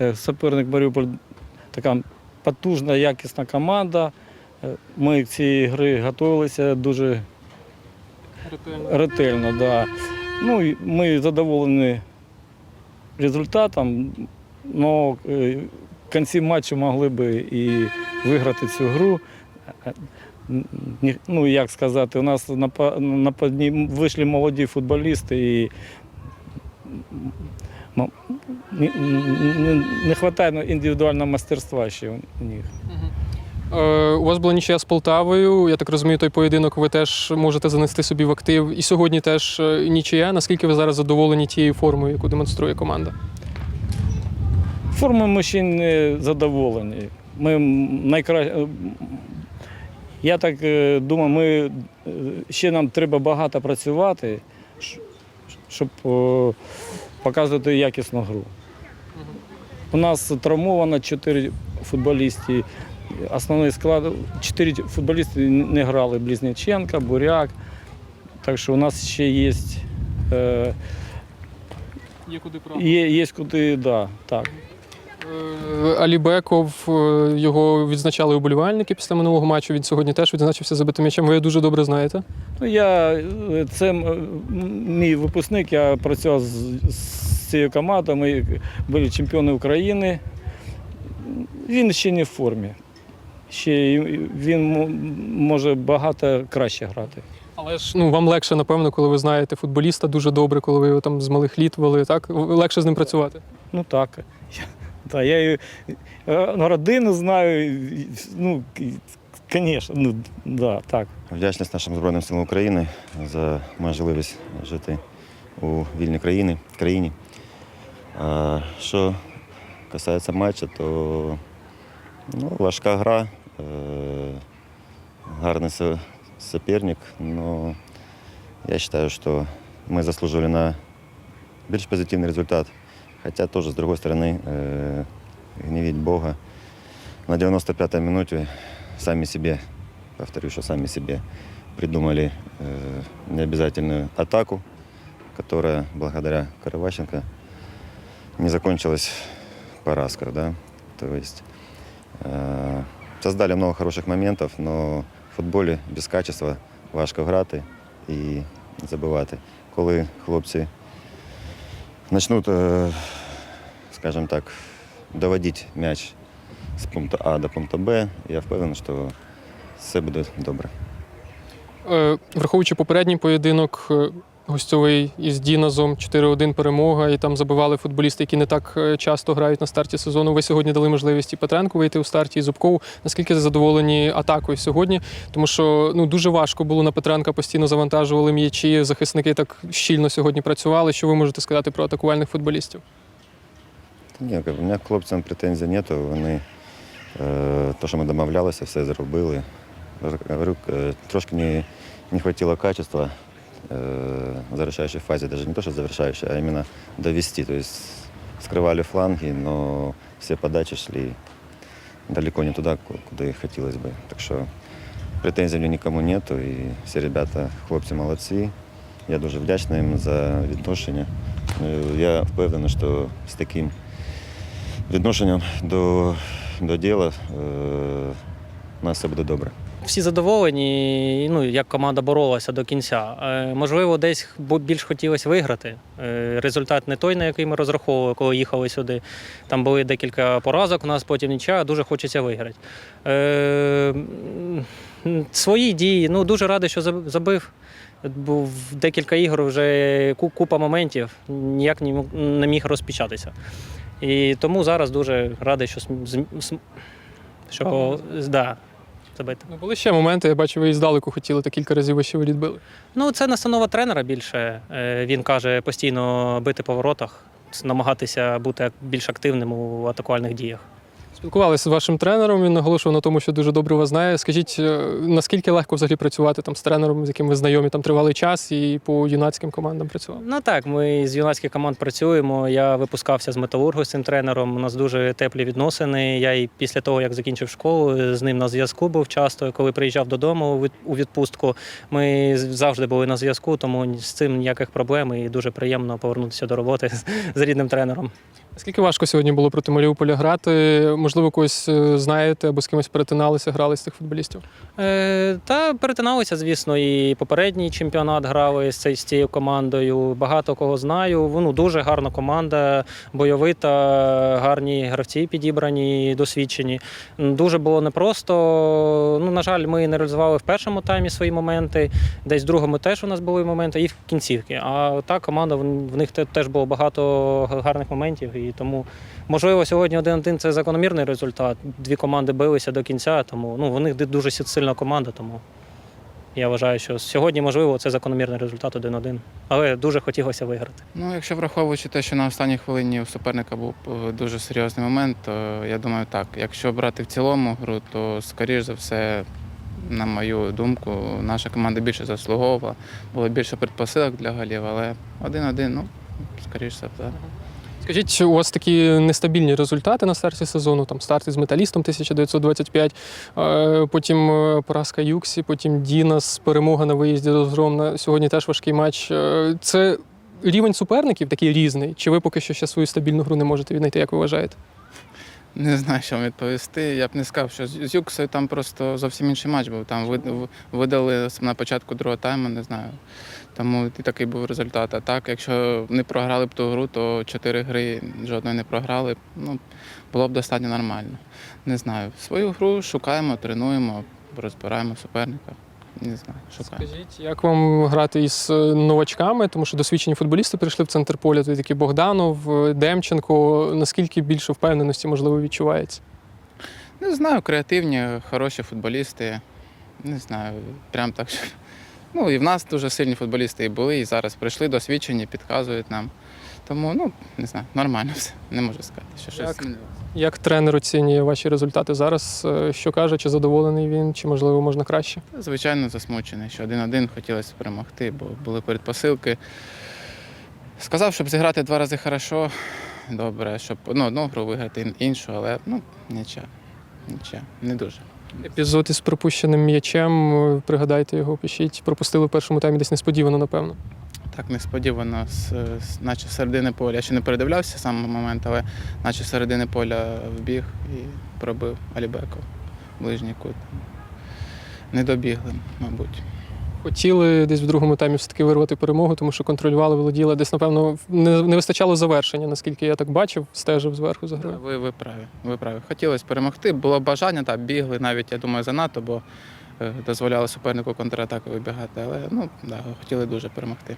Е, Суперник Маріуполь така потужна, якісна команда. Е, Ми к цій гри готувалися дуже ретельно. Да. Ну, ми задоволені результатом, але в кінці матчу могли б і виграти цю гру. Е, Ну, як сказати, у нас на, на подні вийшли молоді футболісти і не, не, вистачає індивідуального мастерства ще у них. Е, У вас була нічия з Полтавою. Я так розумію, той поєдинок ви теж можете занести собі в актив. І сьогодні теж е, нічия. Наскільки ви зараз задоволені тією формою, яку демонструє команда? Формою ми ще не задоволені. Ми найкраще. Я так е, думаю, ми е, ще нам треба багато працювати, щоб е, показувати якісну гру. У нас травмовано 4 футболісти. Основний склад 4 футболісти не грали Близняченка, Буряк. Так що у нас ще є, е, Є куди є, є куди, да, так. Е, Алібеков е, його відзначали уболівальники після минулого матчу. Він сьогодні теж відзначився забитим м'ячем. Ви його дуже добре знаєте. Ну, я, е, це м- мій випускник, я працював з, з цією командою, ми були чемпіони України. Він ще не в формі. Ще він може багато краще грати. Але ж ну вам легше, напевно, коли ви знаєте футболіста дуже добре, коли ви його там з малих літ вели. Так легше з ним працювати. Ну так. Я, та, я е, родину знаю, ну, звісно, ну, да, так. Вдячність нашим Збройним силам України за можливість жити у вільній країні, країні. А, що касається матчу, то ну, важка гра, е, гарний со- соперник, но я вважаю, що ми заслужили на більш позитивний результат. Хотя теж, з другої сторони, е, гнівіть Бога. На 95-й минуті самі себе повторю, что сами себе придумали э, необязательную атаку, которая благодаря Караващенко не закончилась поразкой. Да? То есть э, создали много хороших моментов, но в футболі без качества важко грати і забивати. Коли хлопці почнуть, е, скажімо так, доводити м'яч з пункту А до пункту Б, я впевнений, що все буде добре. Е, Враховуючи попередній поєдинок е, гостьовий із Діназом, 4-1 перемога, і там забивали футболісти, які не так е, часто грають на старті сезону. Ви сьогодні дали можливість і Петренку вийти у старті, і Зубкову. Наскільки задоволені атакою сьогодні? Тому що ну дуже важко було на Петренка, постійно завантажували м'ячі. Захисники так щільно сьогодні працювали. Що ви можете сказати про атакувальних футболістів? Ні, у мене хлопцям претензій нету. Вони е, то, що ми домовлялися, все зробили. Е, трошки не, не хватило качества е, в завершающей фазе, даже не то, что завершающей, а именно довести. То есть скрывали фланги, но все подачи шли далеко не туда, ку- куда их хотелось бы. Так что претензій мені нікому нету. І всі ребята, хлопці молодці. Я дуже вдячний їм за відношення. Е, Я впевнений, що з таким відношенням до, до діла е, у нас все буде добре. Всі задоволені, ну як команда боролася до кінця. Е, Можливо, десь більш хотілося виграти. Е, Результат не той, на який ми розраховували, коли їхали сюди. Там були декілька поразок, у нас потім нічого, дуже хочеться виграти. Е, Свої дії, ну дуже радий, що забив. Був декілька ігор, вже купа моментів, ніяк не міг розпочатися. І тому зараз дуже радий, що, що да, забити. Ну, були ще моменти. Я бачу, ви і здалеку хотіли та кілька разів ви ще ви відбили. Ну, це настанова тренера більше. Е, Він каже постійно бити по воротах, намагатися бути більш активним у атакувальних діях. Спілкувалися з вашим тренером. Він наголошував на тому, що дуже добре вас знає. Скажіть, е, наскільки легко взагалі працювати там з тренером, з яким ви знайомі там тривалий час і по юнацьким командам працював? Ну так, ми з юнацьких команд працюємо. Я випускався з металургу з цим тренером. У нас дуже теплі відносини. Я і після того, як закінчив школу, з ним на зв'язку був часто. Коли приїжджав додому у відпустку, ми завжди були на зв'язку, тому з цим ніяких проблем і дуже приємно повернутися до роботи з- рідним тренером. Скільки важко сьогодні було проти Маріуполя грати? Можливо, когось е, знаєте або з кимось перетиналися, грали з тих футболістів? Е, та перетиналися, звісно, і попередній чемпіонат грали з, цей- з цією командою. Багато кого знаю. Ну, дуже гарна команда, бойовита, гарні гравці підібрані, досвідчені. Дуже було непросто. Ну, на жаль, ми не реалізували в першому таймі свої моменти. Десь в другому теж у нас були моменти, і в кінцівці. А та команда в них теж було багато гарних моментів. І тому, можливо, сьогодні 1-1 це закономірний результат. Дві команди билися до кінця, тому ну, вони дуже сильна команда. Тому я вважаю, що сьогодні, можливо, це закономірний результат 1-1. Але дуже хотілося виграти. Ну, якщо враховуючи те, що на останній хвилині у суперника був е, дуже серйозний момент, то я думаю, так. Якщо брати в цілому гру, то скоріш за все, на мою думку, наша команда більше заслуговувала, було більше предпосилок для голів, але один-один, ну, скоріш за все. Скажіть, у вас такі нестабільні результати на старті сезону, там старт із металістом 1925, е, потім е, поразка Юксі, потім Дінас, перемога на виїзді до Зромна. Сьогодні теж важкий матч. Е, Це рівень суперників такий різний. Чи ви поки що ще свою стабільну гру не можете віднайти, як ви вважаєте? Не знаю, що вам відповісти. Я б не сказав, що з Юксою там просто зовсім інший матч був. Там видали на початку другого тайму, не знаю. Тому і такий був результат. А так, якщо не програли б ту гру, то чотири гри жодної не програли. Ну, було б достатньо нормально. Не знаю. Свою гру шукаємо, тренуємо, розбираємо суперника. Не знаю, шукаємо. Скажіть, як вам грати із е, новачками, тому що досвідчені футболісти прийшли в центр поля, тут такі Богданов, е, Демченко. Наскільки більше впевненості можливо відчувається? Не знаю, креативні, хороші футболісти. Не знаю, прям так. що- Ну, і в нас дуже сильні футболісти і були, і зараз прийшли досвідчені, підказують нам. Тому, ну, не знаю, нормально все. Не можу сказати, що щось. Як? Як тренер оцінює ваші результати зараз? Е, Що каже, чи задоволений він, чи можливо можна краще? Звичайно, засмучений, що один-один хотілося перемогти, бо були передпосилки. Сказав, щоб зіграти два рази хорошо, добре, щоб ну, одну гру виграти іншу, але ну, нічого, нічого, не дуже. Епізод із пропущеним м'ячем. е, Пригадайте його, пишіть. Пропустили в першому таймі десь несподівано, напевно. Так несподівано, наче з середини поля. Я ще не передивлявся сам момент, але наче середини поля вбіг і пробив Алібеков ближній кут. Не добігли, мабуть. Хотіли десь в другому таймі все-таки вирвати перемогу, тому що контролювали, володіли. Десь, напевно, не, не вистачало завершення, наскільки я так бачив, стежив зверху за грою. Ви, ви праві, ви праві. Хотілося перемогти. Було бажання, так, бігли навіть, я думаю, занадто, бо е, дозволяли супернику контратаку вибігати. Але ну, да, хотіли дуже перемогти.